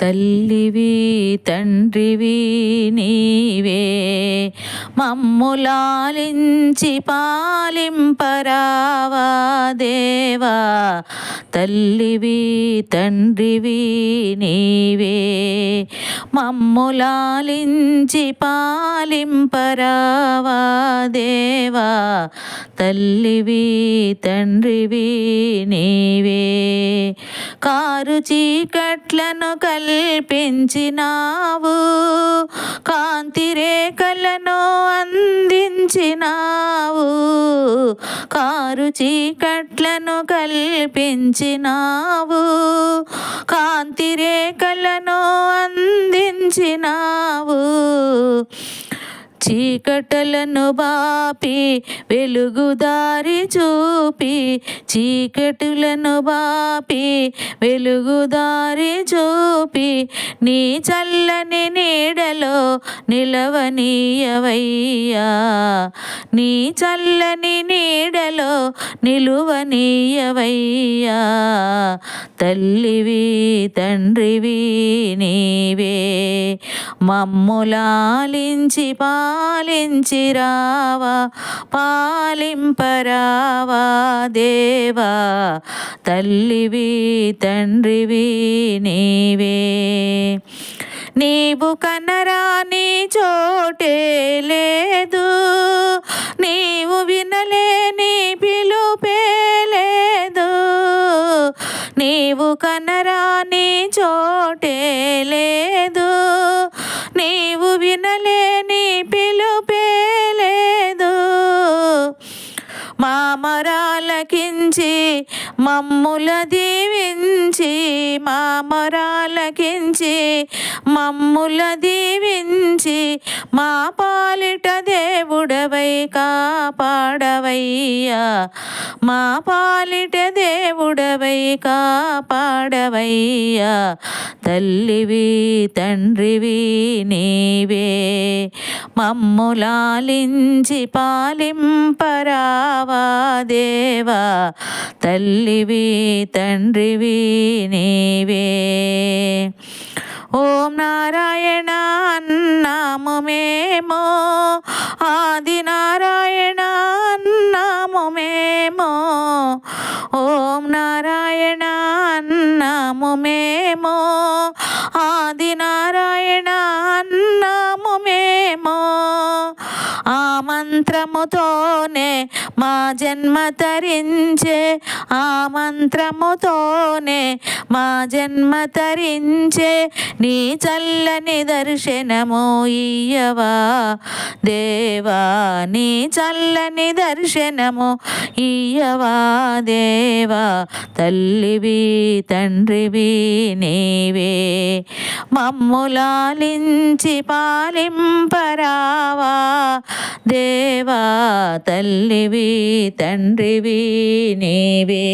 తల్లివి తండ్రివి నీవే. మమ్ములాలించి పాలింపరావా దేవా. తల్లివి తండ్రివి నీవే. మమ్ములాలించి పాలింపరావా దేవా. తల్లివి తండ్రివి నీవే. కారు చీకట్లను కల్పించినావు కాంతి రేఖలను అందించినావు కారు చీకట్లను కల్పించినావు కాంతి రేఖలను అందించినావు. చీకటలను బాపి వెలుగుదారి చూపి. చీకటులను బాపి వెలుగుదారి చూపి. నీ చల్లని నీడలో నిలవనీయవయ్యా. నీ చల్లని నీడలో నిలువనీయవయ్యా. తల్లివి తండ్రివి నీవే. మమ్ములాలించి పాలించి రావా పాలింపరావా దేవా. తల్లివి తండ్రివి నీవే. నీవు కనరాని చోటే లేదు నీవు వినలేని పిలుపే లేదు. నీవు కనరాని చోటే లేదు. మామరాలకించి మమ్ముల దీవించి మామరాలకించి మమ్ముల దీవించి మా పాలిట దేవుడవై కాపాడవయ్యా. మా పాలిట దేవుడవై కాపాడవయ్యా. తల్లివి తండ్రివి నీవే. మమ్ములాలించి పాలింపరావా దేవా. తల్లివి తండ్రివి నీవే. ఓం నారాయణ మేము ఆదినారాయణ మంత్రముతోనే మా జన్మ తరించే ఆ మంత్రముతోనే మా జన్మ తరించే నీ చల్లని దర్శనము ఇయ్యవా దేవా నీ చల్లని దర్శనము ఇయ్యవా దేవా. తల్లివి తండ్రివి నీవే మమ్ములాలించి పాలింపరావా. దే దేవా తల్లివి తండ్రివి నీవే.